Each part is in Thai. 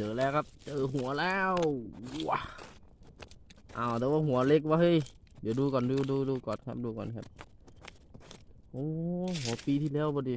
จอแล้วครับ เจอหัวแล้วว้าอ้าวแต่ว่าหัวเล็กวะเฮ้ย เดี๋ยวดูก่อนดูดูดูก่อนครับดูก่อนครับ โอ้หัวปีที่แล้วพอดี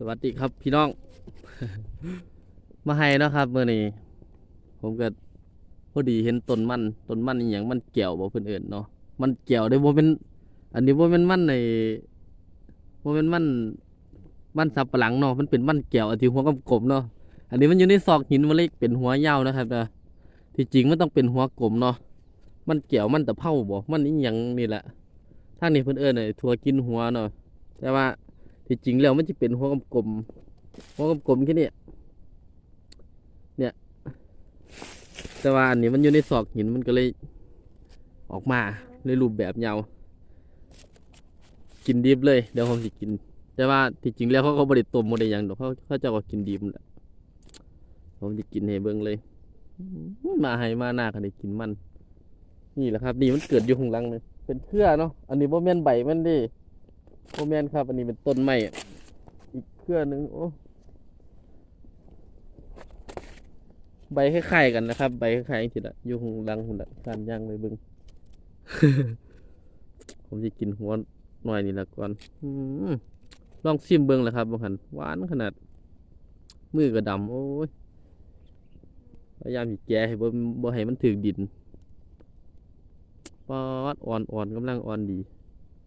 สวัสดีครับพี่น้อง มาให้เนาะครับเมื่อนี้ผมก็พอดีเห็นต้นมันต้นมันอหย่างมันเกี่ยวบ่เพิ่อนเอิ้นเนาะมันเกี่ยวได้บ่เป็นอันนี้บ่เป็นมันในบ่เป็นมันมันสับปะหลังเนาะมันเป็นมันเกี่ยวอันที่หัวกลมๆเนาะอันนี้มันอยู่ในซอกหินมันเลยเป็นหัวยาวนะครับนะที่จริงมันต้องเป็นหัวกลมเนาะมันเกี่ยวมันตะเภาบ่มันอีหยังนี่แหละทางนี้เพิ่อนเอิ้นไอ้ทัวกินหัวเนาะแต่ว่า ที่จริงแล้วมันจะเป็นหัวกลมๆหัวกลมๆแค่นี้เนี่ย แต่ว่าอันนี้มันอยู่ในซอกหินมันก็เลยออกมาในรูปแบบยาวกินดิบเลย เดี๋ยวผมสิกิน แต่ว่าที่จริงแล้วเขาก็บริต้มบริยังเดอกเขาเขาจะก็กินดิบแหละผมจะกินให้เบิ่งเลยมาให้มาหน้ากันได้กินมัน นี่แหละครับนี่มันเกิดอยู่ข้างหลังเลยเป็นเครือเนาะอันนี้บ่แม่นใบมันดิ โอแมนครับ อันนี้เป็นต้นไม้อีกเครือหนึ่งโอ้ใบคล้ายๆกันนะครับ ใบคล้ายๆทีละอยู่ข้างลังหุ่นละการย่างเลยเบึง ผมจะกินหัวหน่อยนี่ละก่อนอืมลองชิมเบิ้งแหละครับบางหันหวานขนาด มือก็ดำโอ้ยพยายามสิแกะให้บ่บ่ให้มันถึกดินปอดอ่อนอ่อนกำลังอ่อนดี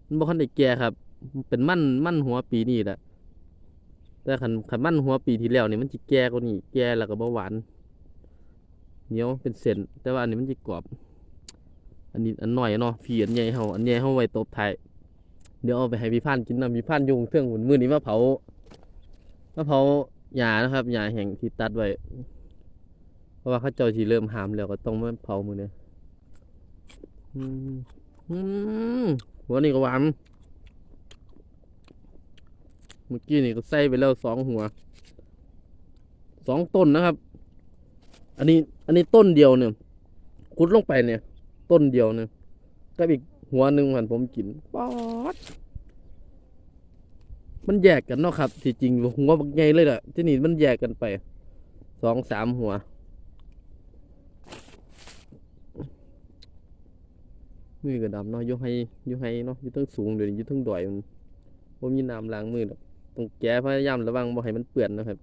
มันบ่คันได้แก่ครับ เป็นมั่นมั่นหัวปีนี้แหละแต่ขันขันมั่นหัวปีที่แล้วนี่มันจะแก่กว่านี้แก่แล้วก็บ่หวานเหนียวเป็นเส้นแต่ว่าอันนี้มันจะกรอบ อันนี้อันหน่อยเนาะพี่อันใหญ่เฮาอันใหญ่เฮาไว้ตบท้ายเดี๋ยวเอาไปให้พี่พันกินนะพี่พันยุงเครื่องหุ่นมือนี้มาเผามาเผาหญ้านะครับหญ้าแห้งที่ตัดไว้เพราะว่าเขาเจ้าสิเริ่มหามแล้วก็ต้องมาเผามือเนี้อืมอืมหัวนี่ก็หวาน เมื่อกี้นี่ก็ใส่ไปแล้วสองหัวสองต้นนะครับ อันนี้อันนี้ต้นเดียวเนี่ยขุดลงไปเนี่ย ต้นเดียวเนี่ยก็อีกหัวหนึ่งหันผมกินป๊อดมันแยกกันเนาะครับที่จริงหัวบักใหญ่เลยแหละที่นี่มันแยกกันไปสองสามหัวมือก็ดำเนาะอยกให้ยกให้เนาะอยู่ทั้งสูงเดี๋ยวนี้ยู่ทั้งดอยมันผมมีน้ำล้างมือดอก ต้องแก้พยายามระวังบ่ให้มันเปื้อนนะครับ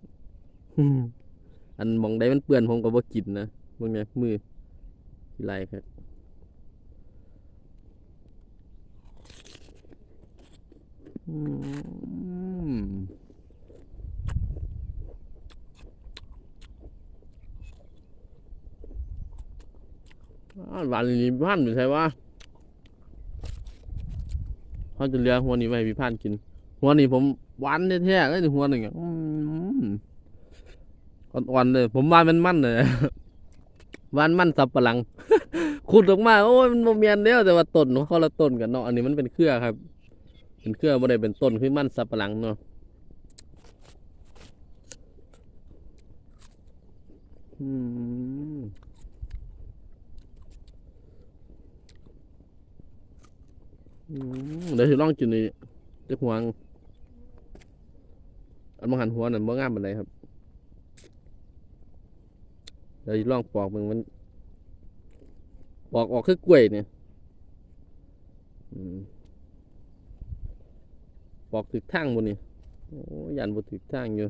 อันหมองใดมันเปื้อนผมก็บ่กินนะเบิ่งแหน่มือสิไหลครับอืมอ้าวหวานนี่พี่พันธุ์ไม่ใช่ว่าเขาจะเลี้ยงหัวนี้ไว้ให้พี่พันธุ์กิน หัวนี่ผม หวานแท้ๆเลยหัวหนึ่งอะอืมอ่อนๆเลย ผมว่ามันมันเลยหวานมันสับปะหลังขุดออกมาโอ้ยมันโมเมียนแล้วแต่ว่าต้นเขาละต้นกันเนาะอันนี้มันเป็นเครือครับ เป็นเครือบ่ได้เป็นต้นคือมันสับปะหลังเนาะอืมอืมเดี๋ยวสิลองกินนี่จะหวงอั นมังหันหัวนั่นบ่งามปานใดครับเดี๋ยวลองปอกมึงมัน ปอกออกคือกล้วยเนี่ยปอกถึกทางบนนี่โอ้ยันบ่ถึกทางอยู่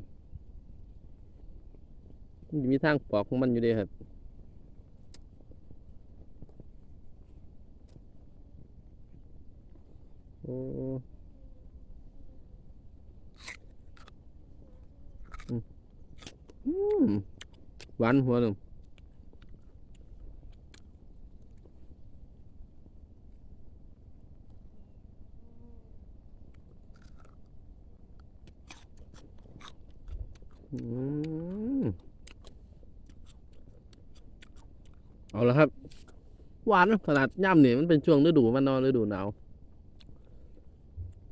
มันมีทางปอกของมันอยู่ด้ครับโอ้มอืม หวานหัวเลยอืมเอาละครับ หวานขนาดย่ำเนี่ยมันเป็นช่วงฤดูมันนอนฤดูหนาว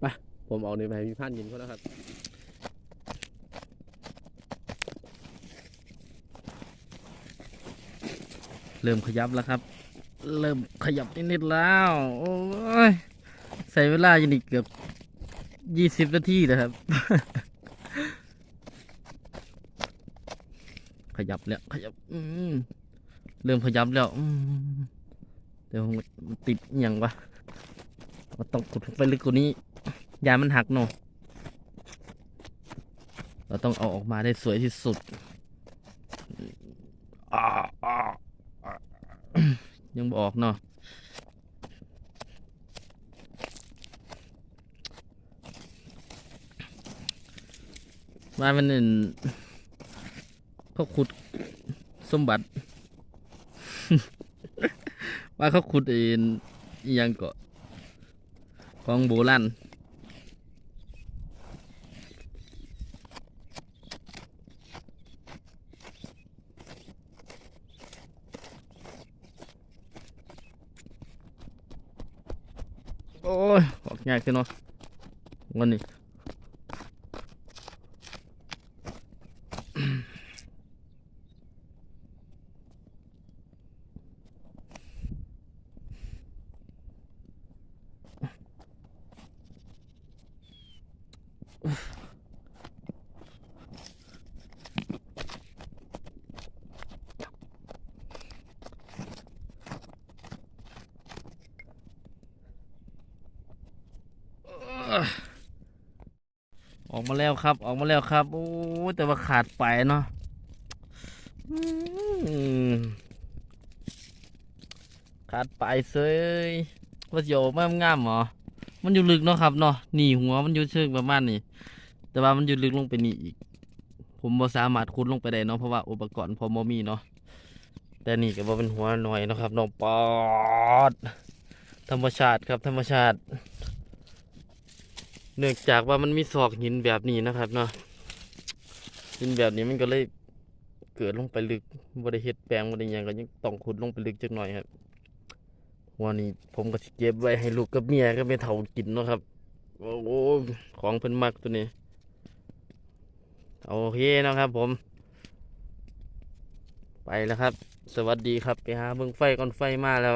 ไปผมเอาในไปพี่พันยินเขาแล้วครับ เริ่มขยับแล้วครับ เริ่มขยับนิดๆแล้ว โอ้ยใส่เวลาอยู่นี่เกือบยี่สิบนาทีนะครับ ขยับแล้วขยับ อืเริ่มขยับแล้วอืเดี๋ยวมันติดอย่างวะมันต้องกดไปลึกกว่านี้ยามันหักเนาะเราต้องเอาออกมาได้สวยที่สุดอ่าอ่าอ่า ยังบออกเนาะว่ามันเป็นเขาขุดสมบัติ ว่าเขาขุดเองยังก็ของโบราณ โอ้ยออกยากขึ้นเนาะวันนี้ ออกมาแล้วครับ ออกมาแล้วครับ โอ้แต่ว่าขาดไปเนาะขาดไปเซยว่าจะออกมางามหรอมันอยู่ลึกเนาะครับเนาะหนีหัวมันอยู่เชิงประมาณนี้ แต่ว่ามันอยู่ลึกลงไปนี่อีก ผมบ่สามารถขุดลงไปได้เนาะเพราะว่าอุปกรณ์พอมมีเนาะแต่นี่ก็บ่เป็นหัวหน่อยเนาะครับน้องปอด ธรรมชาติครับธรรมชาติ เนื่องจากว่ามันมีศอกหินแบบนี้นะครับเนาะหินแบบนี้มันก็เลยเกิดลงไปลึกบริเฮ็ดแปลงบริยังก็ยังต้องขุดลงไปลึกจักหน่อยครับวันนี้ผมก็เก็บไว้ให้ลูกกับเมียก็ไม่เท่ากินเนาะครับโอ้โหของเพิ่นมักตัวนี้โอเคนะครับผม ไปแล้วครับ สวัสดีครับ ไปหาเบิ่งไฟก่อนไฟมาแล้ว